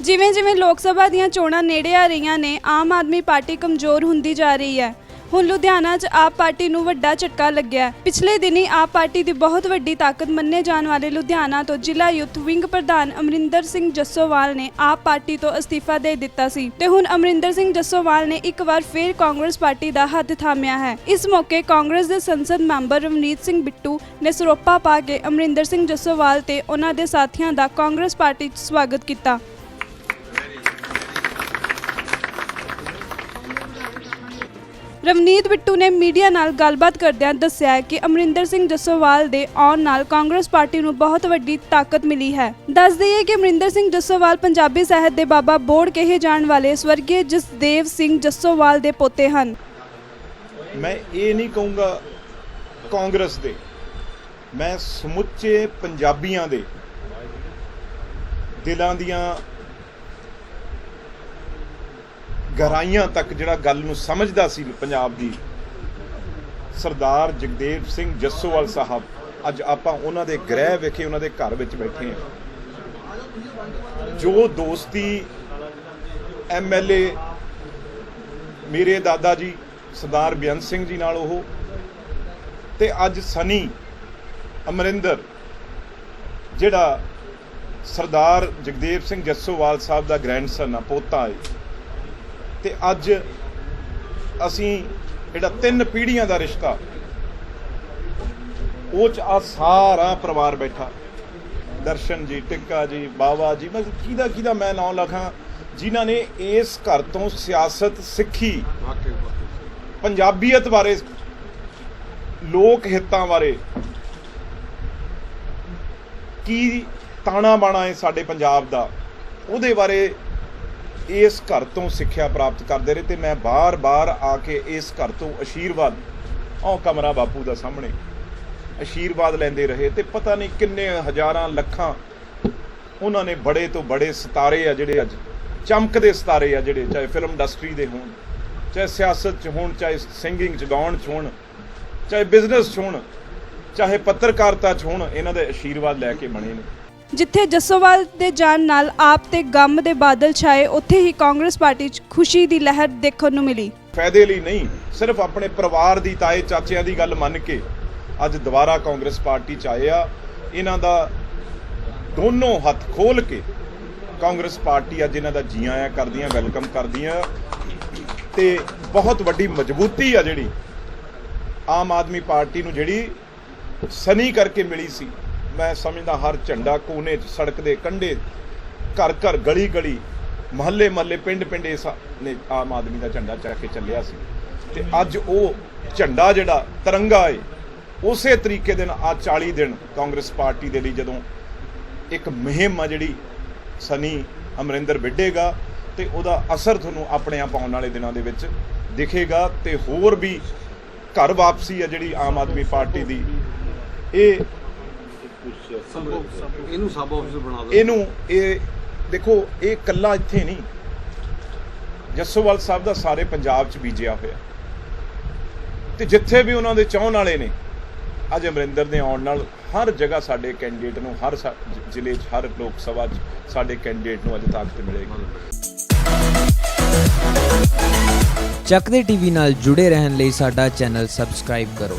ਜਿਵੇਂ ਜਿਵੇਂ ਲੋਕ ਸਭਾ ਦੀਆਂ ਚੋਣਾਂ ਨੇੜੇ ਆ ਰਹੀਆਂ ਨੇ, ਆਮ ਆਦਮੀ ਪਾਰਟੀ ਕਮਜ਼ੋਰ ਹੁੰਦੀ ਜਾ ਰਹੀ ਹੈ। ਹੁਣ ਲੁਧਿਆਣਾ 'ਚ ਆਪ ਪਾਰਟੀ ਨੂੰ ਵੱਡਾ ਝਟਕਾ ਲੱਗਿਆ ਪਿਛਲੇ ਦਿਨੀ ਆਪ ਪਾਰਟੀ ਦੀ ਬਹੁਤ ਵੱਡੀ ਤਾਕਤ ਮੰਨੇ ਜਾਣ ਵਾਲੇ ਲੁਧਿਆਣਾ ਤੋਂ ਜ਼ਿਲ੍ਹਾ ਯੂਥ ਵਿੰਗ ਪ੍ਰਧਾਨ ਅਮਰਿੰਦਰ ਸਿੰਘ ਜੱਸੋਵਾਲ ਨੇ ਆਪ ਪਾਰਟੀ ਤੋਂ ਅਸਤੀਫਾ ਦੇ ਦਿੱਤਾ ਸੀ ਤੇ ਹੁਣ ਅਮਰਿੰਦਰ ਸਿੰਘ ਜੱਸੋਵਾਲ ਨੇ ਇੱਕ ਵਾਰ ਫਿਰ ਕਾਂਗਰਸ ਪਾਰਟੀ ਦਾ ਹੱਥ ਥਾਮਿਆ ਹੈ। ਇਸ ਮੌਕੇ ਕਾਂਗਰਸ ਦੇ ਸੰਸਦ ਮੈਂਬਰ ਰਵਨੀਤ ਸਿੰਘ ਬਿੱਟੂ ਨੇ ਸਰੋਪਾ ਪਾ ਕੇ ਅਮਰਿੰਦਰ ਸਿੰਘ ਜੱਸੋਵਾਲ ਤੇ ਉਹਨਾਂ ਦੇ ਸਾਥੀਆਂ ਦਾ ਕਾਂਗਰਸ ਪਾਰਟੀ 'ਚ ਸਵਾਗਤ ਕੀਤਾ। ਰਵਨੀਤ ਬਿੱਟੂ ਨੇ ਮੀਡੀਆ ਨਾਲ ਗੱਲਬਾਤ ਕਰਦਿਆਂ ਦੱਸਿਆ ਕਿ ਅਮਰਿੰਦਰ ਸਿੰਘ ਜੱਸੋਵਾਲ ਦੇ ਆਉਣ ਨਾਲ ਕਾਂਗਰਸ ਪਾਰਟੀ ਨੂੰ ਬਹੁਤ ਵੱਡੀ ਤਾਕਤ ਮਿਲੀ ਹੈ। ਦੱਸ ਦਈਏ ਕਿ ਅਮਰਿੰਦਰ ਸਿੰਘ ਜੱਸੋਵਾਲ ਪੰਜਾਬੀ ਸਾਹਿਤ ਦੇ ਬਾਬਾ ਬੋੜ ਕਹੇ ਜਾਣ ਵਾਲੇ ਸਵਰਗੀ ਜਸਦੇਵ ਸਿੰਘ ਜੱਸੋਵਾਲ ਦੇ ਪੋਤੇ ਹਨ। ਮੈਂ ਇਹ ਨਹੀਂ ਕਹੂੰਗਾ ਕਾਂਗਰਸ ਦੇ। ਮੈਂ ਸਮੁੱਚੇ ਪੰਜਾਬੀਆਂ ਦੇ ਦਿਲਾਂ ਦੀਆਂ ਗਹਿਰਾਈਆਂ ਤੱਕ ਜਿਹੜਾ ਗੱਲ ਨੂੰ ਸਮਝਦਾ ਸੀ ਪੰਜਾਬ ਦੀ, ਸਰਦਾਰ ਜਗਦੇਵ ਸਿੰਘ ਜੱਸੋਵਾਲ ਸਾਹਿਬ, ਅੱਜ ਆਪਾਂ ਉਹਨਾਂ ਦੇ ਗ੍ਰਹਿ ਵਿਖੇ ਉਹਨਾਂ ਦੇ ਘਰ ਵਿੱਚ ਬੈਠੇ ਹਾਂ। ਜੋ ਦੋਸਤੀ ਐਮਐਲਏ ਮੇਰੇ ਦਾਦਾ ਜੀ, ਸਰਦਾਰ ਬੇਅੰਤ ਸਿੰਘ ਜੀ ਨਾਲ ਉਹ, ਤੇ ਅੱਜ ਸਨੀ ਅਮਰਿੰਦਰ, ਜਿਹੜਾ ਸਰਦਾਰ ਜਗਦੇਵ ਸਿੰਘ ਜੱਸੋਵਾਲ ਸਾਹਿਬ ਦਾ ਗ੍ਰੈਂਡਸਨ ਆ, ਪੋਤਾ ਹੈ। ਤੇ ਅੱਜ ਅਸੀਂ ਜਿਹੜਾ ਤਿੰਨ ਪੀੜ੍ਹੀਆਂ ਦਾ ਰਿਸ਼ਤਾ ਉਹ ਚ ਆ ਸਾਰਾ ਪਰਿਵਾਰ ਬੈਠਾ। ਦਰਸ਼ਨ ਜੀ ਟਿੱਕਾ ਜੀ ਬਾਵਾ ਜੀ ਮੈਂ ਕਿਹਦਾ ਕਿਹਦਾ ਮੈਂ ਨਾਮ ਲਖਾਂ ਜਿਨ੍ਹਾਂ ਨੇ ਇਸ ਘਰ ਤੋਂ ਸਿਆਸਤ ਸਿੱਖੀ। ਪੰਜਾਬੀਅਤ ਬਾਰੇ ਲੋਕ ਹਿੱਤਾਂ ਬਾਰੇ ਕੀ ਤਾਣਾ ਬਾਣਾ ਹੈ ਸਾਡੇ ਪੰਜਾਬ ਦਾ ਉਹਦੇ ਬਾਰੇ ਇਸ ਘਰ ਤੋਂ ਸਿੱਖਿਆ ਪ੍ਰਾਪਤ ਕਰਦੇ ਰਹੇ ਤੇ ਮੈਂ ਬਾਰ-ਬਾਰ ਆ ਕੇ ਇਸ ਘਰ ਤੋਂ ਅਸ਼ੀਰਵਾਦ, ਆਹ ਕਮਰਾ ਬਾਪੂ ਦਾ ਸਾਹਮਣੇ, ਅਸ਼ੀਰਵਾਦ ਲੈਂਦੇ ਰਹੇ ਤੇ ਪਤਾ ਨਹੀਂ ਕਿੰਨੇ ਹਜ਼ਾਰਾਂ ਲੱਖਾਂ ਉਹਨਾਂ ਨੇ ਬੜੇ ਤੋਂ ਬੜੇ ਸਿਤਾਰੇ ਆ ਜਿਹੜੇ ਅੱਜ, ਚਮਕਦੇ ਸਿਤਾਰੇ ਆ ਜਿਹੜੇ, ਚਾਹੇ ਫਿਲਮ ਇੰਡਸਟਰੀ ਦੇ ਹੋਣ, ਚਾਹੇ ਸਿਆਸਤ 'ਚ ਹੋਣ, ਚਾਹੇ ਸਿੰਗਿੰਗ 'ਚ, ਗਾਉਣ 'ਚ ਹੋਣ, ਚਾਹੇ ਬਿਜ਼ਨਸ 'ਚ ਹੋਣ, ਚਾਹੇ ਪੱਤਰਕਾਰਤਾ 'ਚ ਹੋਣ, ਇਹਨਾਂ ਦੇ ਅਸ਼ੀਰਵਾਦ ਲੈ ਕੇ ਬਣੇ ਨੇ। ਜਿੱਥੇ ਜੱਸੋਵਾਲ ਦੇ ਜਾਣ ਨਾਲ ਆਪ ਤੇ ਗਮ ਦੇ ਬਾਦਲ ਛਾਏ, ਉੱਥੇ ਹੀ ਕਾਂਗਰਸ ਪਾਰਟੀ 'ਚ ਖੁਸ਼ੀ ਦੀ ਲਹਿਰ ਦੇਖਣ ਨੂੰ ਮਿਲੀ। ਫਾਇਦੇ ਲਈ ਨਹੀਂ, ਸਿਰਫ ਆਪਣੇ ਪਰਿਵਾਰ ਦੀ ਤਾਏ ਚਾਚਿਆਂ ਦੀ ਗੱਲ ਮੰਨ ਕੇ ਅੱਜ ਦੁਬਾਰਾ ਕਾਂਗਰਸ ਪਾਰਟੀ ਚ ਆਏ ਆ। ਇਹਨਾਂ ਦਾ ਦੋਨੋਂ ਹੱਥ ਖੋਲ ਕੇ ਕਾਂਗਰਸ ਪਾਰਟੀ ਅੱਜ ਇਹਨਾਂ ਦਾ ਜੀ ਆਇਆਂ ਕਰਦੀਆਂ, ਵੈਲਕਮ ਕਰਦੀਆਂ। ਤੇ ਬਹੁਤ ਵੱਡੀ ਮਜ਼ਬੂਤੀ ਆ ਜਿਹੜੀ ਆਮ ਆਦਮੀ ਪਾਰਟੀ ਨੂੰ ਜਿਹੜੀ ਸਨੀ ਕਰਕੇ ਮਿਲੀ ਸੀ। ਮੈਂ ਸਮਝਦਾ ਹਰ ਝੰਡਾ ਕੋਨੇ 'ਚ, ਸੜਕ ਦੇ ਕੰਢੇ ਘਰ ਘਰ ਗਲੀ ਗਲੀ, ਮਹੱਲੇ ਮਹੱਲੇ, ਪਿੰਡ ਪਿੰਡ ਇਸ ਨੇ ਆਮ ਆਦਮੀ ਦਾ ਝੰਡਾ ਚੱਕ ਕੇ ਚੱਲਿਆ ਸੀ। ਤੇ ਅੱਜ ਉਹ ਝੰਡਾ ਜਿਹੜਾ ਤਿਰੰਗਾ ਏ, ਉਸੇ ਤਰੀਕੇ ਦੇ ਨਾਲ ਆ 40 ਦਿਨ ਕਾਂਗਰਸ ਪਾਰਟੀ ਦੇ ਲਈ ਜਦੋਂ ਇੱਕ ਮੁਹਿੰਮ ਆ ਜਿਹੜੀ ਸਨੀ ਅਮਰਿੰਦਰ ਵਿੱਢੇਗਾ ਤੇ ਉਹਦਾ ਅਸਰ ਤੁਹਾਨੂੰ ਆਪਣੇ ਆਪ ਆਉਣ ਵਾਲੇ ਦਿਨਾਂ ਦੇ ਵਿੱਚ ਦਿਖੇਗਾ ਤੇ ਹੋਰ ਵੀ ਘਰ ਵਾਪਸੀ ਆ ਜਿਹੜੀ ਆਮ ਆਦਮੀ ਪਾਰਟੀ ਦੀ। ਇਹ ਇਹਨੂੰ ਸਬ ਆਫਿਸ ਬਣਾ ਦਿਓ। ਇਹਨੂੰ ਇਹ ਦੇਖੋ ਇਹ ਕੱਲਾ ਇੱਥੇ ਨਹੀਂ। ਜੱਸੋਵਾਲ ਸਾਹਿਬ ਦਾ ਸਾਰੇ ਪੰਜਾਬ 'ਚ ਬੀਜਿਆ ਹੋਇਆ। ਤੇ ਜਿੱਥੇ ਵੀ ਉਹਨਾਂ ਦੇ ਚਾਹਣ ਵਾਲੇ ਨੇ ਅੱਜ ਅਮਰਿੰਦਰ ਦੇ ਆਉਣ ਨਾਲ ਹਰ ਜਗ੍ਹਾ ਸਾਡੇ ਕੈਂਡੀਡੇਟ ਨੂੰ ਹਰ ਜ਼ਿਲ੍ਹੇ 'ਚ ਹਰ ਲੋਕ ਸਭਾ 'ਚ ਸਾਡੇ ਕੈਂਡੀਡੇਟ ਨੂੰ ਅੱਜ ਤਾਕਤ ਮਿਲੇਗੀ। ਚੱਕਦੇ ਟੀਵੀ ਨਾਲ ਜੁੜੇ ਰਹਿਣ ਲਈ ਸਾਡਾ ਚੈਨਲ ਸਬਸਕ੍ਰਾਈਬ ਕਰੋ।